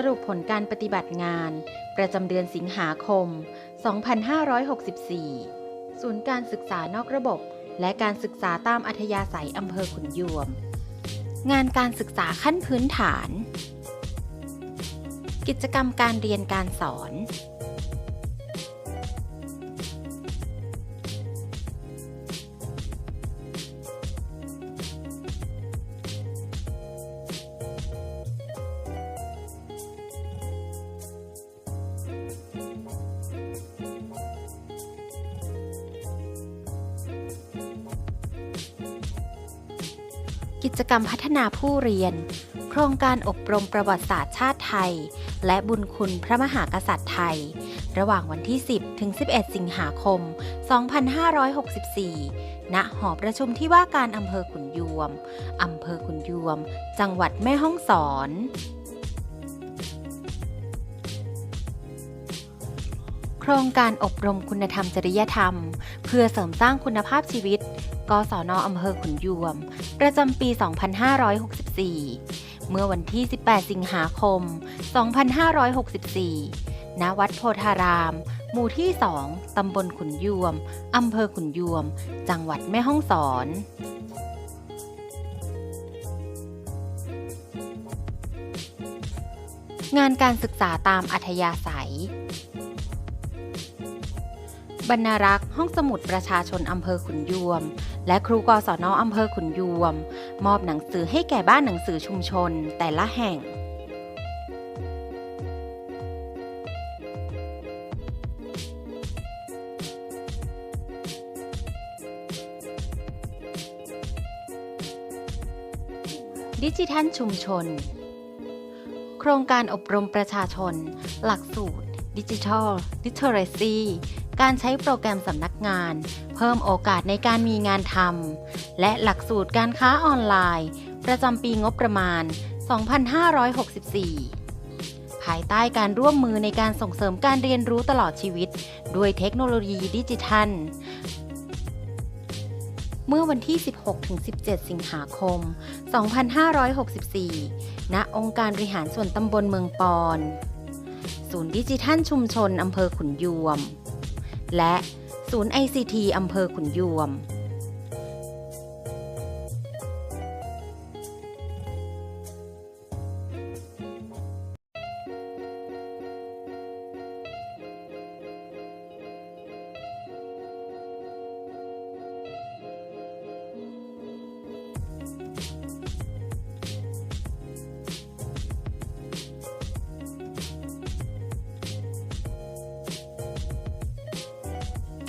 สรุปผลการปฏิบัติงาน ประจำเดือนสิงหาคม 2564 ศูนย์การศึกษานอกระบบ และการศึกษาตามอัธยาศัยอำเภอขุนยวม งานการศึกษาขั้นพื้นฐาน กิจกรรมการเรียนการสอน กิจกรรมพัฒนาผู้เรียน โครงการอบรมประวัติศาสตร์ชาติไทย และบุญคุณพระมหากษัตริย์ไทย ระหว่างวันที่ 10 ถึง 11 สิงหาคม 2564 ณ หอประชุมที่ว่าการอำเภอขุนยวม อำเภอขุนยวม จังหวัดแม่ฮ่องสอน ครงการอบรมคุณธรรมจริยธรรม เพื่อเสริมสร้างคุณภาพชีวิต กศนอำเภอขุนยวม ประจำปี 2564 เมื่อวันที่ 18 สิงหาคม 2564 ณ วัดโพธาราม หมู่ที่ 2 ตำบลขุนยวม อำเภอขุนยวม จังหวัดแม่ฮ่องสอนงานการศึกษาตามอัธยาศัย บรรณรักษ์ห้องสมุดประชาชนอำเภอขุนยวม และครูกศนอำเภอขุนยวม มอบหนังสือให้แก่บ้านหนังสือชุมชนแต่ละแห่งดิจิทัลชุมชน โครงการอบรมประชาชน หลักสูตร ดิจิทัล ลิเทอเรซี การใช้โปรแกรมสำนักงาน เพิ่มโอกาสในการมีงานทำและหลักสูตรการค้าออนไลน์ ประจำปีงบประมาณ 2564 ภายใต้การร่วมมือในการส่งเสริมการเรียนรู้ตลอดชีวิต ด้วยเทคโนโลยีดิจิทัลเมื่อวันที่ 16-17 สิงหาคม 2564 ณ องค์การบริหารส่วนตำบลเมืองปอน ศูนย์ดิจิทัลชุมชน อำเภอขุนยวม และศูนย์ ICT อำเภอขุนยวม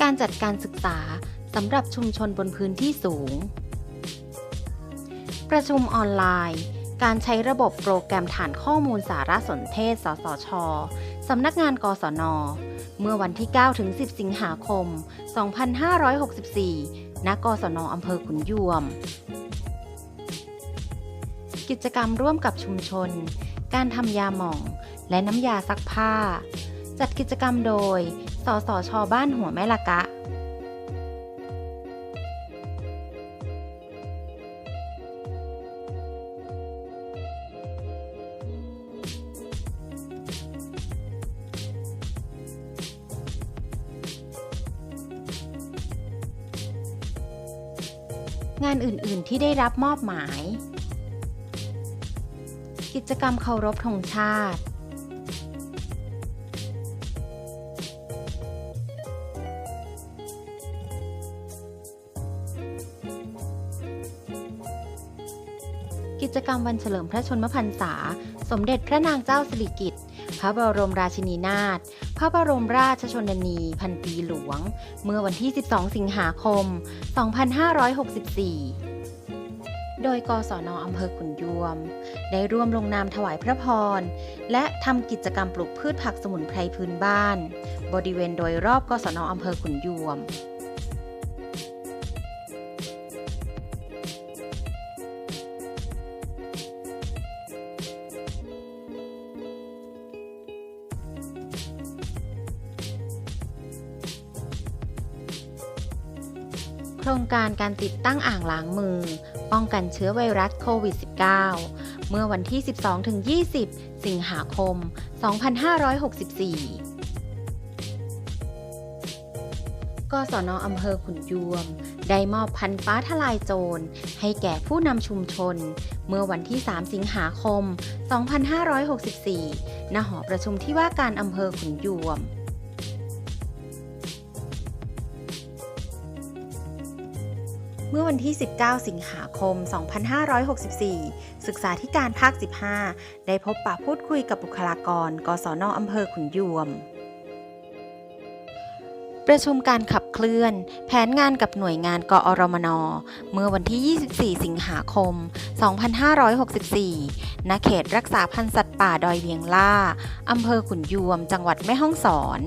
การจัดการศึกษาสำหรับชุมชนบนพื้นที่สูง ประชุมออนไลน์ การใช้ระบบโปรแกรมฐานข้อมูลสารสนเทศ สสช สำนักงานกศน เมื่อวันที่ 9 ถึง 10 สิงหาคม 2564 ณ กศนอำเภอขุนยวม กิจกรรมร่วมกับชุมชน การทำยาหม่อง และน้ำยาซักผ้า จัดกิจกรรมโดย สสช บ้านหัวแม่ละกะงานอื่น ๆ ที่ได้รับมอบหมาย กิจกรรมเคารพธงชาติ กิจกรรมวันเฉลิมพระชนมพรรษา สมเด็จพระนางเจ้าสิริกิติ์ พระบรมราชินีนาถ พระบรมราชชนนี พันปีหลวง เมื่อวันที่ 12 สิงหาคม 2564โดยกศนอำเภอขุนยวม ได้ร่วมลงนามถวายพระพร และทำกิจกรรมปลูกพืชผักสมุนไพรพื้นบ้าน บริเวณโดยรอบกศนอำเภอขุนยวม ครงการการติดตั้งอ่างล้างมือ ป้องกันเชื้อไวรัสโควิด -19 เมื่อวันที่ 12-20 สิงหาคม 2564กศนอำเภอขุนยวม ได้มอบพันฟ้าทลายโจร ให้แก่ผู้นำชุมชน เมื่อวันที่ 3 สิงหาคม 2564 ณ หอประชุมที่ว่าการอำเภอขุนยวม เมื่อวันที่ 19 สิงหาคม 2564 ศึกษาธิการภาค 15 ได้พบปะพูดคุยกับบุคลากร กศนอำเภอขุนยวม ประชุมการขับเคลื่อน แผนงานกับหน่วยงานกอรมน เมื่อวันที่ 24 สิงหาคม 2564 ณ เขตรักษาพันธุ์สัตว์ป่าดอยเวียงล่า อำเภอขุนยวม จังหวัดแม่ฮ่องสอน